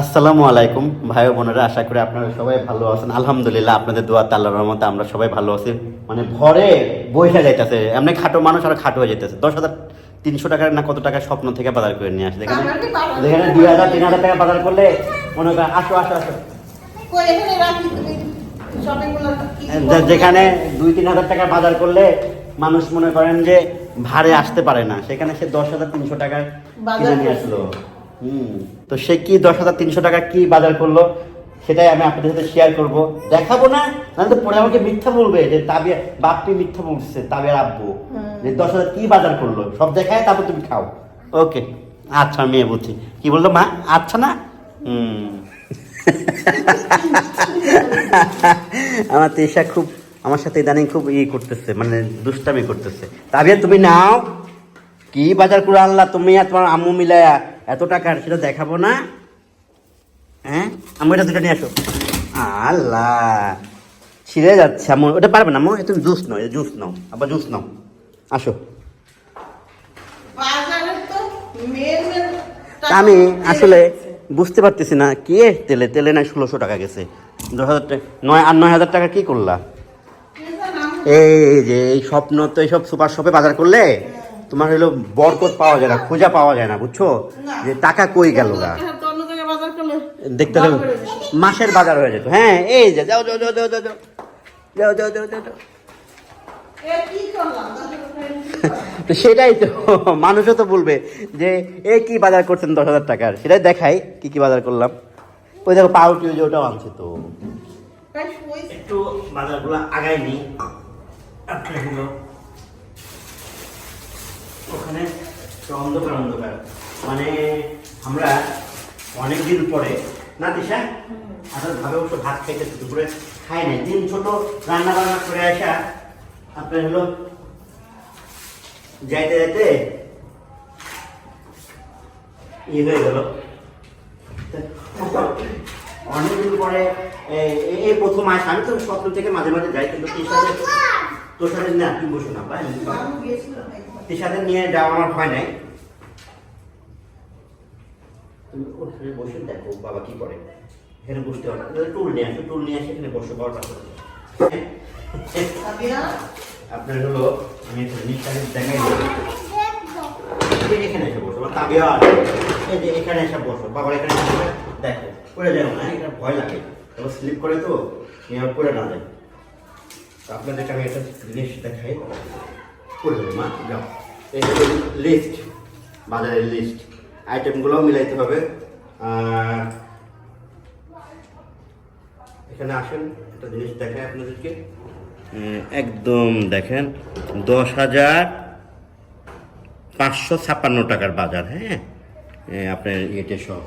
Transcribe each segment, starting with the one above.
আসসালামু আলাইকুম ভাই বোনেরা আশা করি আপনারা সবাই ভালো আছেন। আলহামদুলিল্লাহ আপনাদের দোয়া আল্লাহর রহমতে আমরা সবাই ভালো আছি। মানে ভরে বইসা যাইতেছে। এমনি খাটো মানুষ আর খাটো হয়ে যেতেছে দশ হাজার তিনশো টাকার না কত টাকা স্বপ্ন থেকে বাজার করে নিয়ে আসে। দেখেন দেখেন দুই হাজার তিন হাজার টাকা বাজার করলে মনে করেন আসো আসো আসো। যেখানে দুই তিন হাজার টাকা বাজার করলে মানুষ মনে করেন যে ভাড়ে আসতে পারে না। সেখানে সে দশ হাজার তিনশো টাকায় কিনে নিয়ে আসলো। হুম তো সে কি দশ হাজার তিনশো টাকা কি বাজার করল? সেটাই আমি আপনাদের সাথে শেয়ার করব। দেখাবো না? নাহলে তো পরে আমাকে মিথ্যা বলবে যে তাবিয়া বাপ্পি মিথ্যা বলছে তাবিয়ার আব্বু। যে দশ হাজার কি বাজার করল? সব দেখায় তারপর তুমি খাও। ওকে। আচ্ছা মেয়ে বুঝছি। কি বলল মা? আচ্ছা না? হুম। আমার তেষা খুব আমার সাথে ইদানিং খুব ই করতেছে মানে দুষ্টামি করতেছে। তাবিয়া তুমি নাও। কি বাজার করে আনলা তুমি আর তোমার আম্মু মিলায়া? এত টাকার সেটা দেখাবো না। হ্যাঁ? আমি এটা দুটো নিয়ে আসো। আল্লাহ। ছিঁড়ে যাচ্ছে আম্মু। ওটা পারবে না আম্মু? এ তুমি জুস নাও জুস নাও। আবার জুস নাও। আসো। আমি আসলে বুঝতে পারতেছি না কি তেলে? তেলে নাই ষোলোশো টাকা গেছে। দশ হাজার টাকা নয় আর নয় হাজার টাকা কী করলা? এই যে এই স্বপ্ন তো এইসব সুপার শপে বাজার করলে? তোমার হলো বরকত পাওয়া যায় না খোঁজা পাওয়া যায় না বুঝছ? যে টাকা কই গেল গা? করলে দেখতে গেলে মাসের বাজার হয়ে যেত। হ্যাঁ এই যে যাও যাও যাও যাও যাও যাও। যাও যাও যাও সেটাই তো মানুষও তো বলবে যে এ কি বাজার করছেন দশ হাজার টাকার? সেটাই দেখাই কি কি বাজার করলাম। ওই দেখো পাউটি ওই যে ওটাও আনছে তো। একটু বাজারগুলো আগাইনি আপনার হলো ওখানে অন্ধকার অন্ধকার। মানে আমরা অনেকদিন পরে না দিশা? আসলে ভাবে অবশ্য ভাত খাইতে দুপুরে খাই নাই। দিন ছোট রান্না বান্না করে আসা আপনার হলো। যাইতে যাইতে ই হয়ে গেল। অনেকদিন পরে এই প্রথম আস আমি তো স্বপ্ন থেকে মাঝে মাঝে যাই কিন্তু তোর সাথে তোর সাথে না তুই বসো না সাথে নিয়ে যাওয়া আমার হয় নাই। তুমি ওখানে বসে দেখো বাবা কি করে। এখানে বসতে না। টুল নিয়ে আসো টুল নিয়ে আসে এখানে বসো পাশে বসো। আপনার হলো আমি দেখাই এখানে এসে বসো তাবিয়া এই যে এখানে এসে বসো বাবার এখানে দেখো পড়ে যাও না এটা ভয় লাগে। এবার স্লিপ করে তো পড়ে না যায়। আপনাদেরকে আমি একটা জিনিস দেখাই। পড়ে যাবে মা। যাও। এই হলো লিস্ট বাজারের লিস্ট আইটেমগুলোও মিলাইতে হবে। এখানে আসেন একটা জিনিস দেখাই আপনাদেরকে। একদম দেখেন দশ হাজার পাঁচশো ছাপ্পান্ন টাকার বাজার হ্যাঁ? আপনার ইয়েতে সব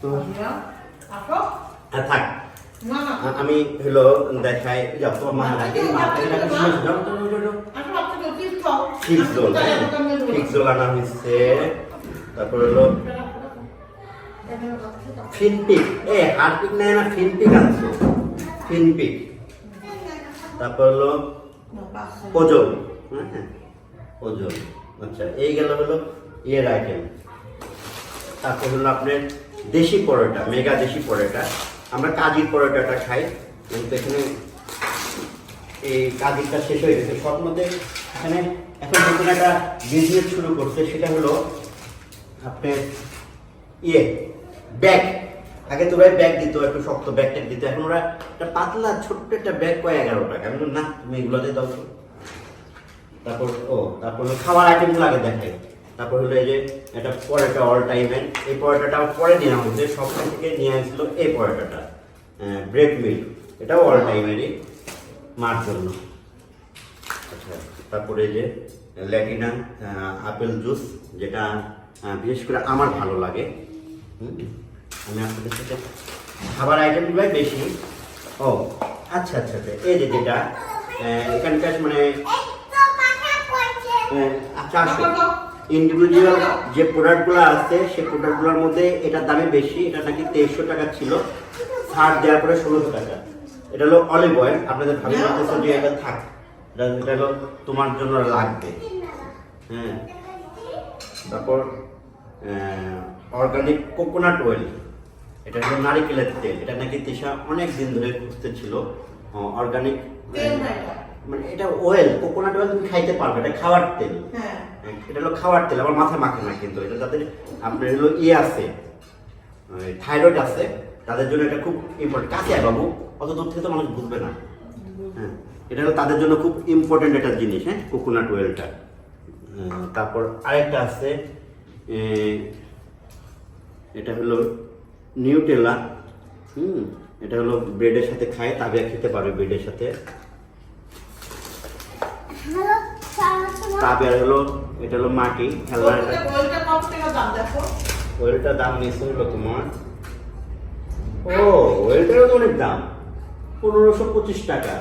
তো সাবিয়া থাক। আমি হলো দেখাই যাও তোমার মা ফিক্স জোল হ্যাঁ। ফিক্স জোল আনা হয়েছে। তারপর হলো ফিনপিক এ হারপিক নেয় না ফিনপিক আনছো? ফিনপিক তারপর হলো ওজন হ্যাঁ ওজন আচ্ছা এই গেল হলো ইয়ের আইটেম তারপর হলো আপনার দেশি পরোটা মেগা দেশি পরোটা। আমরা কাজির পরোটাটা খাই। কিন্তু এখানে এই কাজিরটা শেষ হয়ে গেছে। সব মধ্যে এখানে এখন নতুন একটা বিজনেস শুরু করছে, সেটা হলো আপনার ইয়ে ব্যাগ আগে তো ওরা ব্যাগ দিত, একটু শক্ত ব্যাগ ট্যাগ দিত, এখন ওরা একটা পাতলা ছোট্ট একটা ব্যাগ কয় এগারো টাকা। আমি না, তুমি এগুলোতে দাও তারপর, ও, তারপর হলো খাবার আইটেমগুলো আগে দেখাই। তারপর হলো এই যে এটা পরোটা অল টাইমের এই পরোটাটা পরে নেওয়া হচ্ছে সবখান থেকে নিয়ে আসছিল এই পরোটাটা ব্রেড মিল্ক এটাও অল টাইমেরই মার জন্য। আচ্ছা তারপরে যে ল্যাটিনা আপেল জুস, যেটা বিশেষ করে আমার ভালো লাগে। আমি আপনাদের সাথে খাবার আইটেমগুলোই বেশি। ও আচ্ছা আচ্ছা আচ্ছা। এই যে যেটা এখানকার মানে চারশো। ইন্ডিভিজুয়াল যে প্রোডাক্টগুলো আছে, সেই প্রোডাক্টগুলোর মধ্যে এটার দামে বেশি, এটা নাকি তেইশশো টাকা ছিল। ছাড় দেওয়ার পরে ষোলোশো টাকা। এটা হলো অলিভ অয়েল আপনাদের ভাবি যে এটা থাক। এটা এটা হলো তোমার জন্য লাগবে। হ্যাঁ। তারপর অর্গানিক কোকোনাট অয়েল এটা হলো নারিকেলের তেল। এটা নাকি তিশা অনেক দিন ধরে খুঁজতে ছিল। অর্গানিক। মানে এটা ওয়েল কোকোনাট অয়েল তুমি খাইতে পারবে এটা খাওয়ার তেল। হ্যাঁ। এটা হলো খাওয়ার তেল আমার মাথায় মাখে না কিন্তু। এটা তাদের আপনার হলো ইয়ে আছে থাইরয়েড আছে তাদের জন্য এটা খুব ইম্পর্টেন্ট কাছে বাবু অত দূর থেকে তো মানুষ বুঝবে না। হ্যাঁ এটা হলো তাদের জন্য খুব ইম্পর্টেন্ট একটা জিনিস হ্যাঁ কোকোনাট অয়েলটা তারপর আরেকটা আছে এটা হলো নিউটেলা হুম এটা হলো ব্রেডের সাথে খায় তাবিয়া খেতে পারবে ব্রেডের সাথে। তাবিয়া হলো এটা হলো মাটি খেলনা এটা ওইটা- ওইটা কত টাকা দাম দেখো? ওয়েলটার দাম নিশ্চয় হলো তোমার। ও ওয়েলটারও তো অনেক দাম। পনেরোশো পঁচিশ টাকা।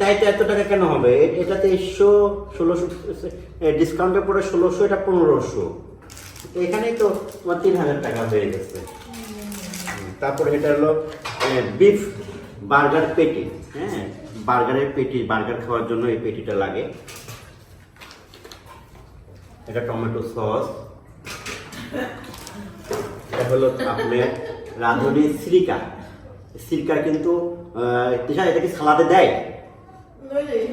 তাই তো এত টাকা কেন হবে? এটা তেইশশো ষোলোশো ডিসকাউন্টের পরে ষোলোশো এটা পনেরোশো। এখানেই তো তোমার তিন হাজার টাকা হয়ে গেছে। তারপরে এটা হলো বিফ বার্গার পেটি হ্যাঁ বার্গারের পেটি বার্গার খাওয়ার জন্য এই পেটিটা লাগে। এটা টমেটো সস। এটা হলো আপনার রাঁধুনি সিরিকা সিরিকা কিন্তু তিশা এটা কি সালাদে দেয়।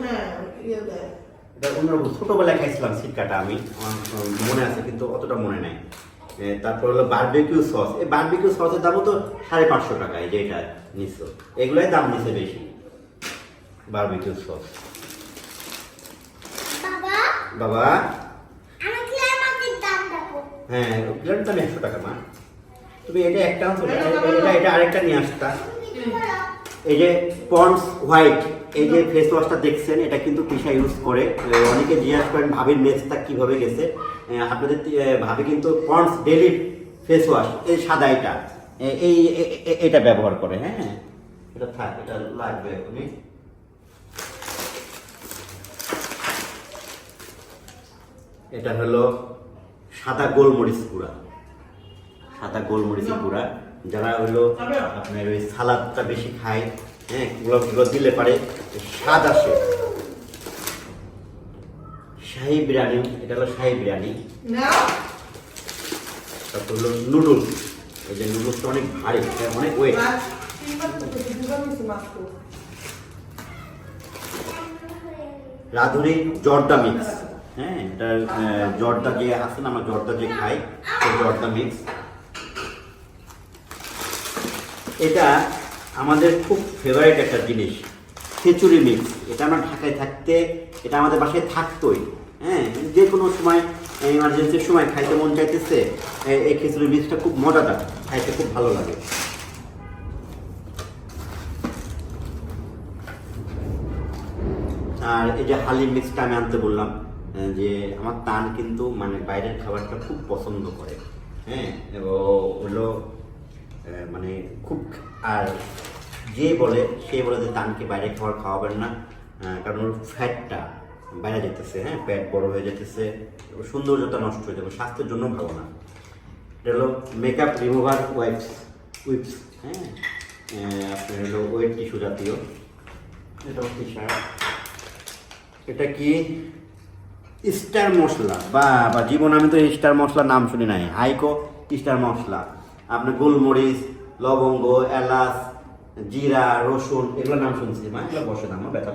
হ্যাঁ ইয়ে দেয়। এটা অন্যরকম ছোটবেলায় খাইছিলাম সিরকাটা আমি মনে আছে কিন্তু অতটা মনে নাই। তারপর হলো বারবিকিউ সস এই বারবিকিউ সসের দামও তো সাড়ে পাঁচশো টাকা এই যে এটা নিচ্ছ এগুলোই দাম নিচ্ছে বেশি বারবিকিউ সস বাবা? বাবা? আমাকে আমাকে দাম দেখো হ্যাঁ ওগুলোর দাম একশো টাকা মা? তুমি এটা একটা আনছো, এটা এটা আরেকটা নিয়ে আসতা। এই যে পন্ডস হোয়াইট, এই যে ফেস ওয়াশটা দেখছেন, এটা কিন্তু তিশা ইউজ করে। অনেকে জিজ্ঞাসা করেন, ভাবির মেজটা কীভাবে গেছে? আপনাদের ভাবি কিন্তু পন্ডস ডেলি ফেস ওয়াশ এই সাদা এটা। এই এটা ব্যবহার করে হ্যাঁ এটা থাক, এটা লাগবে উনি এটা হলো সাদা গোলমরিচ গুঁড়া। সাদা গোলমরিচ গুঁড়া। যারা হলো আপনার ওই সালাদটা বেশি খায় হ্যাঁ গুলো দিলে পারে স্বাদ আসে। শাহি বিরিয়ানি এটা হলো শাহি বিরিয়ানি। তারপর হলো নুডলস এই যে নুডলসটা অনেক ভারী অনেক ওয়েট রাধুনি জর্দা মিক্স। হ্যাঁ এটা জর্দা যে আছে না আমরা জর্দা যে খাই সেই জর্দা মিক্স। এটা আমাদের খুব ফেভারিট একটা জিনিস, খিচুড়ি মিক্স এটা আমরা ঢাকায় থাকতে, এটা আমাদের বাসায় থাকতোই। হ্যাঁ যে কোনো সময় ইমার্জেন্সির সময় খাইতে মন চাইতেছে এই খিচুড়ি মিক্সটা খুব মজাদার, খাইতে খুব ভালো লাগে। আর এই যে হালিম মিক্সটা আমি আনতে বললাম যে আমার তান কিন্তু মানে বাইরের খাবারটা খুব পছন্দ করে। হ্যাঁ এবং হলো মানে খুব আর যে বলে, সে বলে যে তানকে বাইরে খাবার খাওয়াবেন না কারণ ওর ফ্যাটটা বাইরে যেতেছে হ্যাঁ পেট বড় হয়ে যেতেছে সৌন্দর্যতা নষ্ট হয়ে যাবে, স্বাস্থ্যের জন্য ভালো না। এটা হলো মেকআপ রিমুভার ওয়াইপস উইপস হ্যাঁ আপনার হলো ওয়েট টিস্যু জাতীয়। এটা হচ্ছে এটা কি? স্টার মশলা, বা বা, জীবন আমি তো স্টার মশলার নাম শুনি নাই। হাইকো স্টার মশলা। আপনার গোলমরিচ লবঙ্গ এলাচ জিরা রসুন এগুলোর নাম শুনছি মা এগুলো বসে না আমার ব্যথা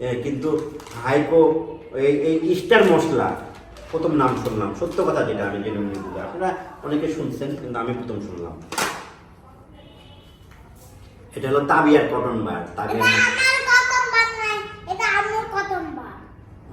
এ, কিন্তু হাইকো এই এই মশলা প্রথম নাম শুনলাম সত্য কথা যেটা আমি জেনে আপনারা অনেকে শুনছেন কিন্তু আমি প্রথম শুনলাম। এটা হলো তাবিয়ার কটন বার তাবিয়ার আমার কদম বার নাই এটা আমার কদম বার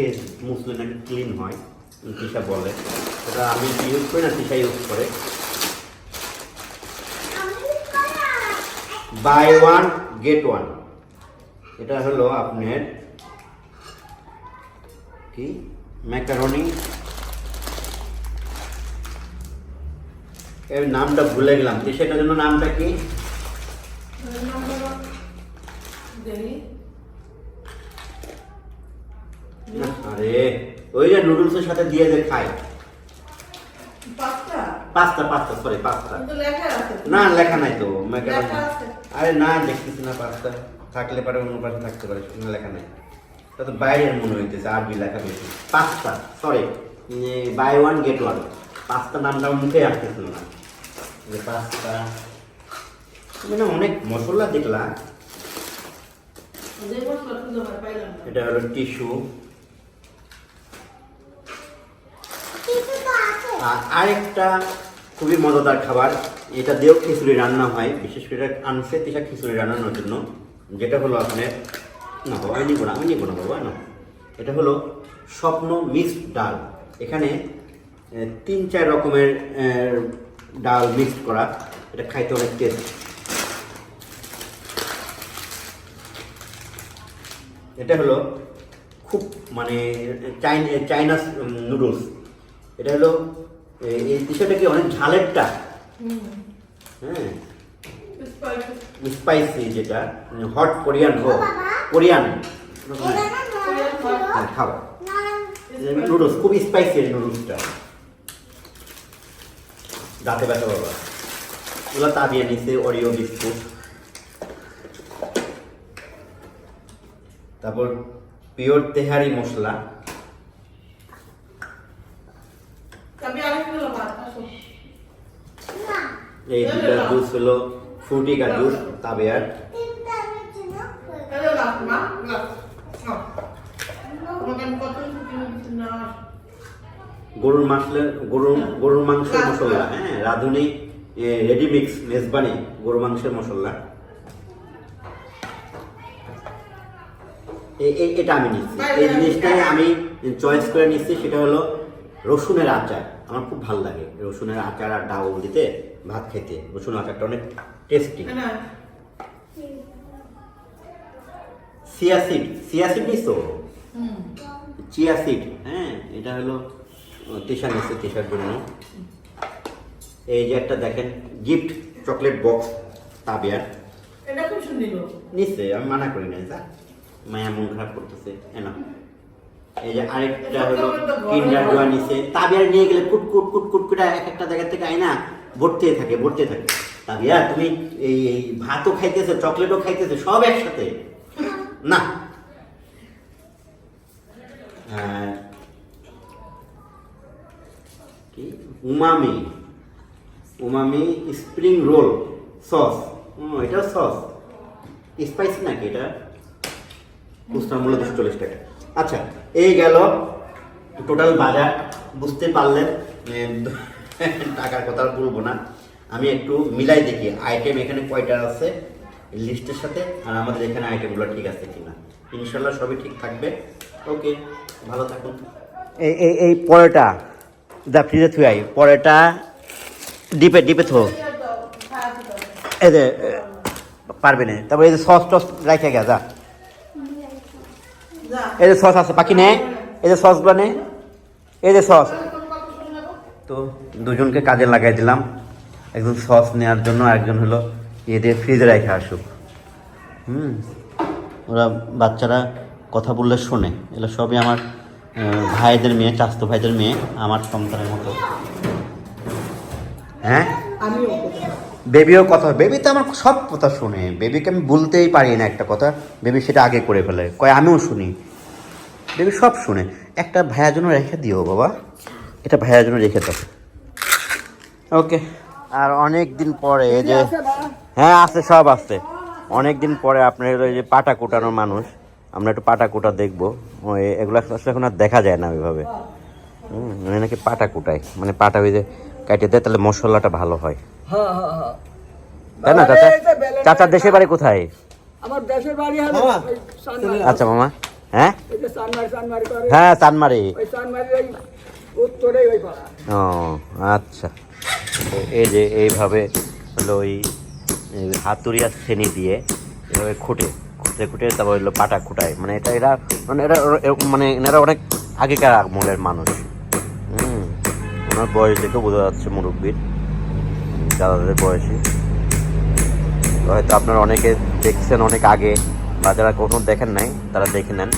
ফেস মুসলে নাকি ক্লিন হয় বলে। এটা আমি ইউজ করি না তিশা ইউজ করে। বাই ওয়ান গেট ওয়ান এটা হলো আপনার কি? ম্যাকারনি এর নামটা ভুলে গেলাম। তো জন্য নামটা কি? আরে ওই যে নুডলসের সাথে দিয়ে যে খায়। পাঁচটা? Pasta pasta sorry pasta. না লেখা নাই তো। আরে না দেখতেছি না পাস্তা থাকলে পারে অন্য পাশে থাকতে পারে না লেখা নাই। তা তো বাইরের মনে হইতেছে আরবি লেখা বেশি। Pasta sorry buy one get one pasta নামটা মুখে আসতেছিল না। যে পাস্তা তুমি না অনেক মশলা দেখলা। এটা হলো টিস্যু কিছু তো আছে আর আরেকটা খুবই মজাদার খাবার, এটা দিয়েও খিচুড়ি রান্না হয়, বিশেষ করে আনছে তিসা খিচুড়ি রান্নানোর জন্য। যেটা হলো আপনার, না বাবা, আমি নিবো আমি নিবো না বাবা, না। এটা হলো স্বপ্ন মিক্সড ডাল। এখানে তিন চার রকমের ডাল মিক্সড করা, এটা খাইতে অনেক টেস্ট এটা হলো খুব মানে চাইনা চাইনাস নুডলস। এটা হলো এই এই বিষয়টা কি অনেক ঝালেরটা? হুম। হ্যাঁ। স্পাইসি যেটা হট কোরিয়ান ও বাবা। কোরিয়ান নরম নুডলস খুব স্পাইসি নুডলসটা দাঁতে ব্যথা বাবা। ওগুলো তাবিয়ে নিছে অরিও বিস্কুট। তারপর পিওর তেহারি মশলা আমি আরেক কিলো ভাত, আসো। না এই দুটা জুস হলো ফ্রুটিকা জুস তাবিয়ার। গরুর মাংসের গরুর গরুর মাংসের মশলা হ্যাঁ রাঁধুনি রেডি মিক্স মেজবানি গরুর মাংসের মশলা। এটা আমি নিচ্ছি। এই জিনিসটাই আমি চয়েস করে নিচ্ছি সেটা হলো রসুনের আচার। আমার খুব ভালো লাগে রসুনের আচার আর ডাউল দিতে। ভাত খেতে। রসুন আচারটা অনেক টেস্টি। সিয়াসিড সিয়াসিড নিস তো। চিয়া সিড হ্যাঁ এটা হলো তিশা নিচ্ছে তিশার জন্য। এই যে একটা দেখেন গিফট চকলেট বক্স তাবিয়ার। গো। আমি মানা করি না যা। মায়া মন খারাপ করতেছে এনা এই যে আরেকটা হলো কিন্ডার জোয়া নিচ্ছে তাবিয়ার নিয়ে গেলে কুট কুট কুট কুট কুট এক একটা জায়গা থেকে আইনা ভরতে থাকে ভরতে থাকে। তাবিয়া তুমি এই এই ভাতও খাইতেছো চকলেটও খাইতেছো সব একসাথে? না। আহ, কি? Umami. Umami spring roll sauce. এটা সস। স্পাইসি নাকি এটা? খুচরা মূল্য দুশো চল্লিশ টাকা। আচ্ছা এই গেল টোটাল বাজার। বুঝতে পারলেন টাকার কথা বলব না। আমি একটু মিলাই দেখি। আইটেম এখানে কয়টা আছে? লিস্টের সাথে। আর আমাদের এখানে আইটেমগুলো ঠিক আছে কিনা। ইনশাল্লাহ সবই ঠিক থাকবে। ওকে, ভালো থাকুন। এই এই এই পরেটা দা ফ্রিজে থুই আই পরেটা ডিপে ডিপে থো। এই যে পারবে না। তারপরে এই যে সস টস রাখে যা যা। এই যে সস আছে, বাকি নে। এই যে সসগুলো নে। এই যে সস তাহলে তুমি কত শুনে নেব? তো দুজনকে কাজে লাগাই দিলাম। একজন সস নেওয়ার জন্য একজন হলো এদের ফ্রিজে রেখে আসুক। হুম? ওরা বাচ্চারা কথা বললে শোনে। এগুলো সবই আমার ভাইদের মেয়ে চাস্তো ভাইদের মেয়ে আমার সন্তানের মতো। হ্যাঁ? বেবিও কথা বেবি তো আমার সব কথা শোনে। বেবিকে আমি বলতেই পারি না একটা কথা। বেবি সেটা আগে করে ফেলে। কয় আমিও শুনি। বেবি সব শুনে। একটা ভাইয়ার জন্য রেখে দিও বাবা। এটা ভাইয়ার জন্য রেখে দাও। ওকে। আর অনেক দিন পরে এই যে হ্যাঁ আছে সব আছে। অনেক দিন পরে আপনার ওই যে পাটা কুটানোর মানুষ আমরা একটু পাটা কুটা দেখব। ওই এগুলো আসলে এখন আর দেখা যায় না ওইভাবে। হুম মানে নাকি পাটা কুটায়। মানে পাটা ওই যে কাটে দেয় তাহলে মশলাটা ভালো হয়। হ্যাঁ হ্যাঁ হ্যাঁ। তাই না চাচা? চাচার দেশের বাড়ি কোথায়? আমার দেশের বাড়ি আচ্ছা মামা। হ্যাঁ? হ্যাঁ চানমারি ওই চানমারি ওই ও আচ্ছা। এই যে এইভাবে হলো ওই, এই হাতুড়িয়া শ্রেণি দিয়ে এভাবে খুঁটে খুঁটে খুঁটে তারপর হলো পাটা খুঁটায়। মানে এটা এরা মানে এরা মানে এনারা অনেক আগেকার আমলের মানুষ। হুম, ওনার বয়স দেখে বোঝা যাচ্ছে মুরব্বীর, দাদাদের বয়সী। হয়তো আপনারা অনেকে দেখছেন অনেক আগে, বা যারা কখনো দেখেন নাই, তারা দেখে নেন।